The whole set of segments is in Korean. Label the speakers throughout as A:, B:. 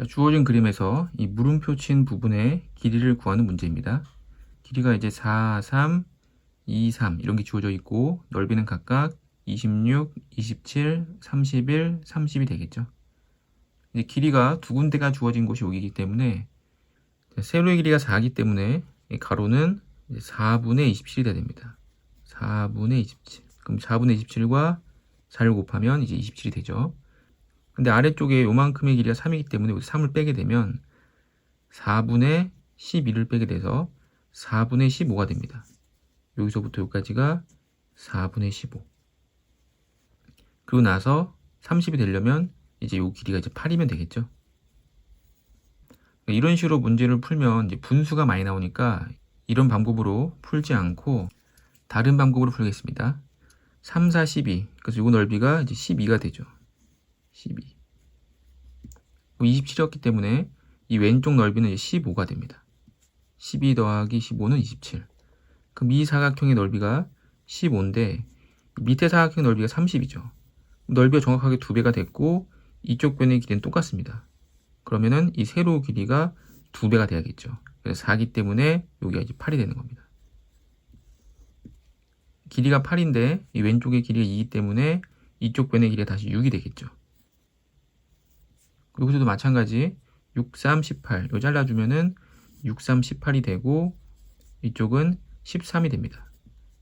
A: 자, 주어진 그림에서 이 물음표 친 부분의 길이를 구하는 문제입니다. 길이가 이제 4, 3, 2, 3 이런 게 주어져 있고 넓이는 각각 26, 27, 31, 30이 되겠죠. 이제 길이가 두 군데가 주어진 곳이 여기이기 때문에 자, 세로의 길이가 4이기 때문에 이 가로는 이제 4분의 27이 돼야 됩니다. 4분의 27. 그럼 4분의 27과 4를 곱하면 이제 27이 되죠. 근데 아래쪽에 요만큼의 길이가 3이기 때문에 여기 3을 빼게 되면 4분의 12를 빼게 돼서 4분의 15가 됩니다. 여기서부터 여기까지가 4분의 15. 그리고 나서 30이 되려면 이제 요 길이가 이제 8이면 되겠죠. 이런 식으로 문제를 풀면 이제 분수가 많이 나오니까 이런 방법으로 풀지 않고 다른 방법으로 풀겠습니다. 3, 4, 12. 그래서 요 넓이가 이제 12가 되죠. 12. 27이었기 때문에 이 왼쪽 넓이는 이제 15가 됩니다. 12 더하기 15는 27. 그럼 이 사각형의 넓이가 15인데 밑에 사각형 넓이가 30이죠. 넓이가 정확하게 두 배가 됐고 이쪽 변의 길이는 똑같습니다. 그러면은 이 세로 길이가 두 배가 돼야겠죠. 그래서 4기 때문에 여기가 이제 8이 되는 겁니다. 길이가 8인데 이 왼쪽의 길이가 2이기 때문에 이쪽 변의 길이가 다시 6이 되겠죠. 여기서도 마찬가지 6, 3, 18. 요 잘라주면은 6, 3, 18이 되고 이쪽은 13이 됩니다.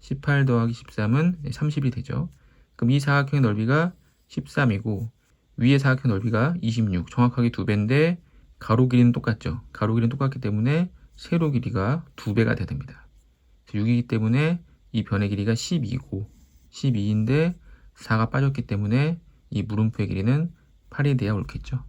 A: 18 더하기 13은 30이 되죠. 그럼 이 사각형의 넓이가 13이고 위의 사각형 넓이가 26. 정확하게 두 배인데 가로 길이는 똑같죠. 가로 길이는 똑같기 때문에 세로 길이가 두 배가 돼야 됩니다. 6이기 때문에 이 변의 길이가 12고 12인데 4가 빠졌기 때문에 이 물음표의 길이는 8이 돼야 옳겠죠.